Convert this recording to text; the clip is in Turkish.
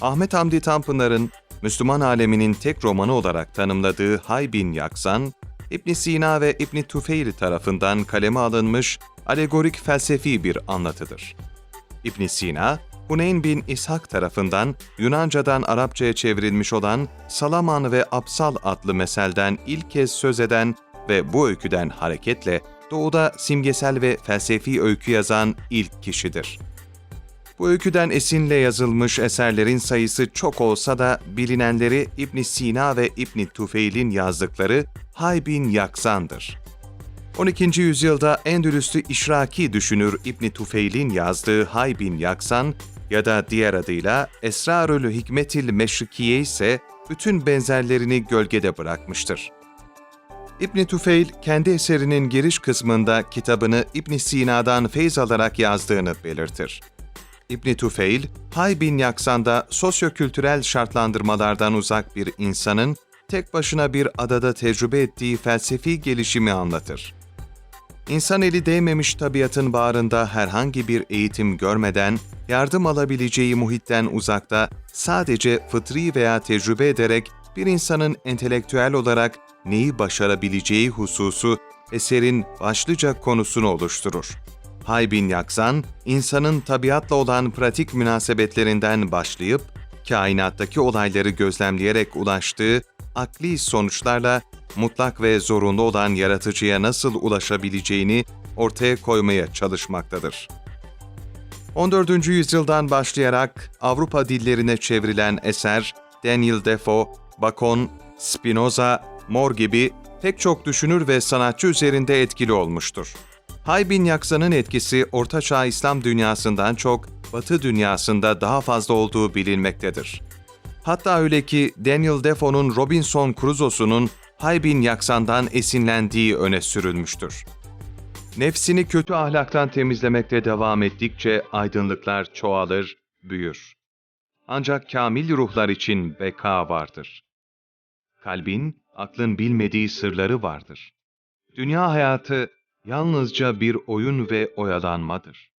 Ahmet Hamdi Tanpınar'ın Müslüman aleminin tek romanı olarak tanımladığı Hay bin Yaksan, İbn Sina ve İbn Tufeyl tarafından kaleme alınmış alegorik felsefi bir anlatıdır. İbn Sina, Huneyn bin İshak tarafından Yunancadan Arapçaya çevrilmiş olan Salaman ve Apsal adlı meselden ilk kez söz eden ve bu öyküden hareketle Doğu'da simgesel ve felsefi öykü yazan ilk kişidir. Bu öyküden esinle yazılmış eserlerin sayısı çok olsa da bilinenleri İbn Sina ve İbn Tufeil'in yazdıkları Hay bin Yaksan'dır. 12. yüzyılda Endülüslü İşraki düşünür İbn Tufeil'in yazdığı Hay bin Yaksan ya da diğer adıyla Esrarül Hikmetil Meşrikiye ise bütün benzerlerini gölgede bırakmıştır. İbn Tufeil kendi eserinin giriş kısmında kitabını İbn Sina'dan feyz alarak yazdığını belirtir. İbn Tufeil, Hay bin Yaksan'da sosyokültürel şartlandırmalardan uzak bir insanın tek başına bir adada tecrübe ettiği felsefi gelişimi anlatır. İnsan eli değmemiş tabiatın bağrında herhangi bir eğitim görmeden, yardım alabileceği muhitten uzakta sadece fıtri veya tecrübe ederek bir insanın entelektüel olarak neyi başarabileceği hususu eserin başlıca konusunu oluşturur. Hay bin Yaksan, insanın tabiatla olan pratik münasebetlerinden başlayıp, kainattaki olayları gözlemleyerek ulaştığı akli sonuçlarla mutlak ve zorunlu olan yaratıcıya nasıl ulaşabileceğini ortaya koymaya çalışmaktadır. 14. yüzyıldan başlayarak Avrupa dillerine çevrilen eser, Daniel Defoe, Bacon, Spinoza, More gibi pek çok düşünür ve sanatçı üzerinde etkili olmuştur. Hay bin Yaksa'nın etkisi Ortaçağ İslam dünyasından çok Batı dünyasında daha fazla olduğu bilinmektedir. Hatta öyle ki Daniel Defoe'nun Robinson Crusoe'sunun Hay bin Yaksan'dan esinlendiği öne sürülmüştür. Nefsini kötü ahlaktan temizlemekte devam ettikçe aydınlıklar çoğalır, büyür. Ancak kamil ruhlar için beka vardır. Kalbin, aklın bilmediği sırları vardır. Dünya hayatı yalnızca bir oyun ve oyalanmadır.